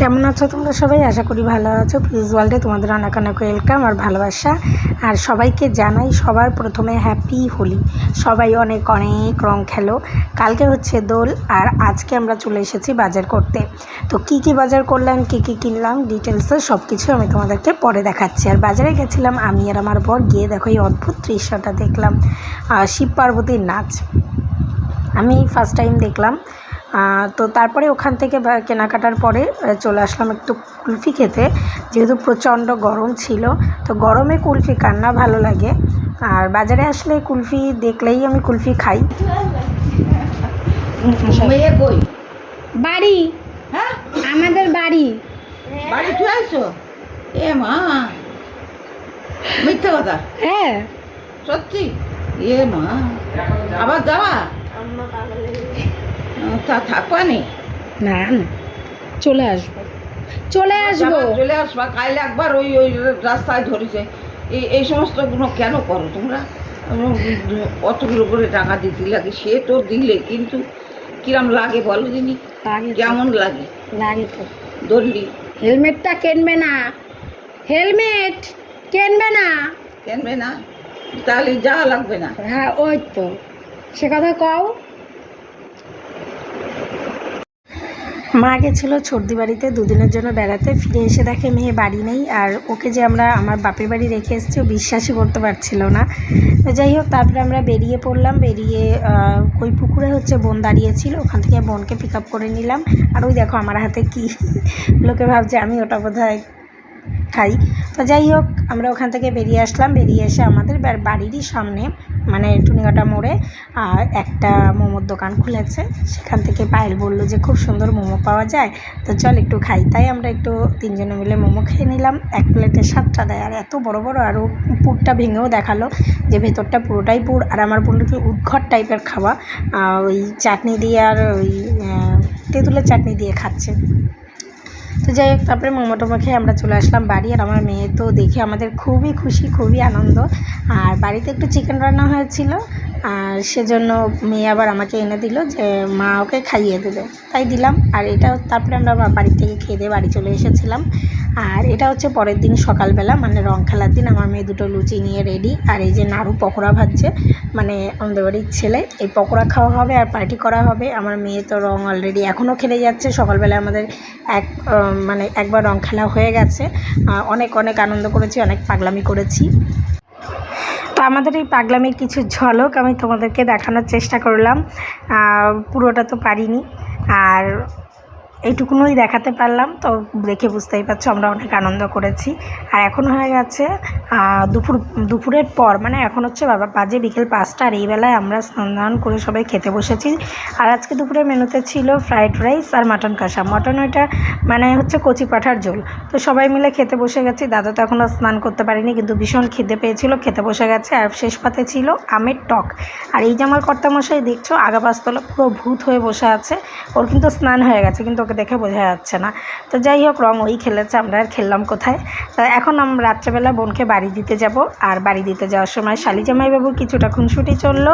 কেমন আছো তোমরা সবাই? আশা করি ভালো আছো। প্লিজ ওয়ার্ল্ডে তোমাদের অনেক অনেক ওয়েলকাম আর ভালোবাসা। আর সবাইকে জানাই সবার প্রথমে হ্যাপি হোলি। সবাই অনেক অনেক রং খেলো। কালকে হচ্ছে দোল আর আজকে আমরা চলে এসেছি বাজার করতে। তো কি কি বাজার করলাম, কি কি কিনলাম ডিটেলসে সব কিছু আমি তোমাদেরকে পরে দেখাচ্ছি। আর বাজারে গেছিলাম আমি আর আমার বর, গিয়ে দেখো এই অদ্ভুত দৃশ্যটা দেখলাম। শিব পার্বতীর নাচ। আমি ফার্স্ট টাইম দেখলাম। তো তারপরে ওখান থেকে কেনাকাটার পরে চলে আসলাম একটু কুলফি খেতে। যেহেতু প্রচণ্ড গরম ছিল তো গরমে কুলফি কান্না ভালো লাগে। আর বাজারে আসলে কুলফি দেখলেই আমি কুলফি খাই। বাড়ি। হ্যাঁ? আমাদের বাড়ি। বাড়ি তুই আইছো? এ মা। মিথ্যা কথা? হ্যাঁ। সত্যি? এ মা। আবার যাওয়া তা থাকবা নি? না না। চলে আসব। চলে আসব। চলে আসবা। কাল একবার ওই ওই রাস্তায় ধরেছে। এই এই সমস্তগুলো কেন করো তোমরা? অতগুলো করে টাকা দিতে লাগে। সে তো দিলে কিন্তু কিরম লাগে বলো দিনি? কেমন লাগে? লাগে তো। ধরলি হেলমেটটা কিনবে না? হেলমেট কিনবে না? কেনবে না? তাহলে যাওয়া লাগবে না। হ্যাঁ ওই তো। সে কথা কও। মা গেছিল ছর্দি বাড়িতে দুদিনের জন্য বেড়াতে, ফিরে এসে দেখে মেয়ে বাড়ি নেই, আর ওকে যে আমরা, আমার বাপের বাড়ি রেখে এসেছি, ও বিশ্বাসই করতে পারছিল না। যাই হোক, তারপরে আমরা বেরিয়ে পড়লাম, বেরিয়ে ওই পুকুরে হচ্ছে বোন দাঁড়িয়েছিল, ওখান থেকে বোনকে পিক আপ করে নিলাম। আর ওই দেখো আমার হাতে কি? লোকে ভাবছে আমি ওটা বোধহয় খাই। তো যাই হোক, আমরা ওখান থেকে বেরিয়ে আসলাম। বেরিয়ে এসে আমাদের বাড়িরই সামনে মানে টুনিকাটা মোড়ে একটা মোমোর দোকান খুলেছে। সেখান থেকে পায়েল বলল যে, খুব সুন্দর মোমো পাওয়া যায়, তো চল একটু খাই। তাই আমরা একটু তিনজনে মিলে মোমো খেয়ে নিলাম। এক প্লেটে সাতটা দেয়, আর এত বড় বড়, আরও পুরটা ভেঙেও দেখাল যে, ভেতরটা পুরোটাই পুর। আর আমার বোনটা কি উদ্ঘট টাইপের খাওয়া ওই চাটনি দিয়ে আর ওই তেঁতুলের চাটনি দিয়ে খাচ্ছে। তো যাই হোক, তারপরে মোমো টোমো খেয়ে আমরা চলে আসলাম বাড়ি আর আমার মেয়ে তো দেখে আমাদের খুবই খুশি, খুবই আনন্দ। আর বাড়িতে একটু চিকেন রান্না হয়েছিল। আর সেজন্য মেয়ে আবার আমাকে এনে দিল যে মা ওকে খাইয়ে দেবে। তাই দিলাম। আর এটা তারপরে আমরা বাড়ি থেকে খেয়ে দিয়ে বাড়ি চলে এসেছিলাম। আর এটা হচ্ছে পরের দিন সকালবেলা মানে রং খেলার দিন আমার মেয়ে দুটো লুচি নিয়ে রেডি আর এই যে নাড়ু পকোড়া ভাজছে মানে আমাদের বাড়ির ছেলে, এই পকোড়া খাওয়া হবে আর পার্টি করা হবে। আমার মেয়ে তো রং অলরেডি এখনও খেলে যাচ্ছে। সকালবেলা আমাদের এক মানে একবার রং খেলা হয়ে গেছে। অনেক অনেক আনন্দ করেছি, অনেক পাগলামি করেছি। তো আমাদের এই পাগলামের কিছু ঝলক আমি তোমাদেরকে দেখানোর চেষ্টা করলাম। পুরোটা তো পারিনি। আর এইটুকুনই দেখাতে পারলাম, তো দেখে বুঝতেই পারছ আমরা অনেক আনন্দ করেছি। আর এখন হয়ে গেছে দুপুর, দুপুরের পর মানে এখন হচ্ছে বাবা বাজে বিকেল পাঁচটা, আর এই বেলায় আমরা স্নান করে সবাই খেতে বসেছি। আর আজকে দুপুরের মেনুতে ছিল ফ্রাইড রাইস আর মাটন কষা। মটন ওইটা মানে হচ্ছে কচি পাঠার ঝোল। তো সবাই মিলে খেতে বসে গেছি, দাদা তো এখনও স্নান করতে পারিনি, কিন্তু ভীষণ খিদে পেয়েছিল, খেতে বসে গেছে, আর শেষ পাতে ছিল আমের টক। আর এই যে আমার কর্তামশাই দেখছ, আগা পাঁচতলা পুরো ভূত হয়ে বসে আছে, ওর কিন্তু স্নান হয়ে গেছে, কিন্তু ওকে দেখে বোঝা যাচ্ছে না। তো যাই হোক, রং ওই খেলেছে, আমরা আর খেললাম কোথায়? তো এখন আমরা রাত্রেবেলা বোনকে বাড়ি দিতে যাব। আর বাড়ি দিতে যাওয়ার সময় শালি জামাইবাবু কিছুটা খুনসুটি চলল।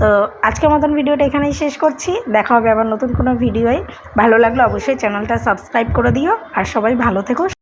তো আজকের মতন ভিডিওটা এখানেই শেষ করছি। দেখা হবে আবার নতুন কোনো ভিডিওয়। ভালো লাগলে অবশ্যই চ্যানেলটা সাবস্ক্রাইব করে দিও। আর সবাই ভালো থেকো